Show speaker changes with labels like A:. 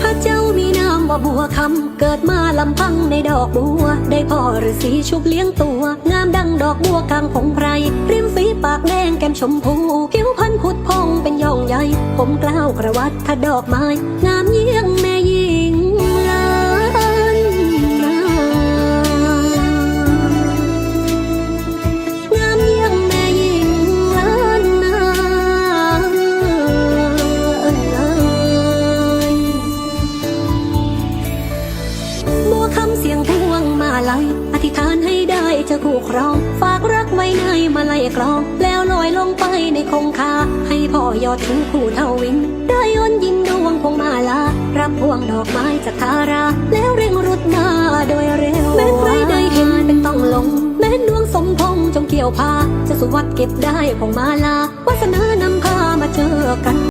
A: พระเจ้ามีนามว่าบัวคำเกิดมาลำพังในดอกบัว ได้พ่อฤาษีชุบเลี้ยงตัว งามดังดอกบัวกลางผงไพรริมฝีปากแดงแก้มชมพูผิวพรรณผุดพองเป็นย่องใหญ่ ผมกล้าวกระวัดทัดดอกไม้ งามเยี่ยงแม่ ลัยอธิษฐานให้ได้เจะคู่ครอง ฝากรักไว้ในมาลัยกลอง แล้วลอยลงไปในคงคา ให้พ่อยอดถึงคู่เท่าวิน ได้ย้อนยิงดวงพวงมาลา รับพวงดอกไม้จากทารา แล้วเร่งรุดมาโดยเร็วแม้ใครได้เห็นเป็นต้องหลง แม้ดวงสมพงจงเกี่ยวพา จะสุวัสดเก็บได้พวงมาลาวาสนานำพามาเจอกัน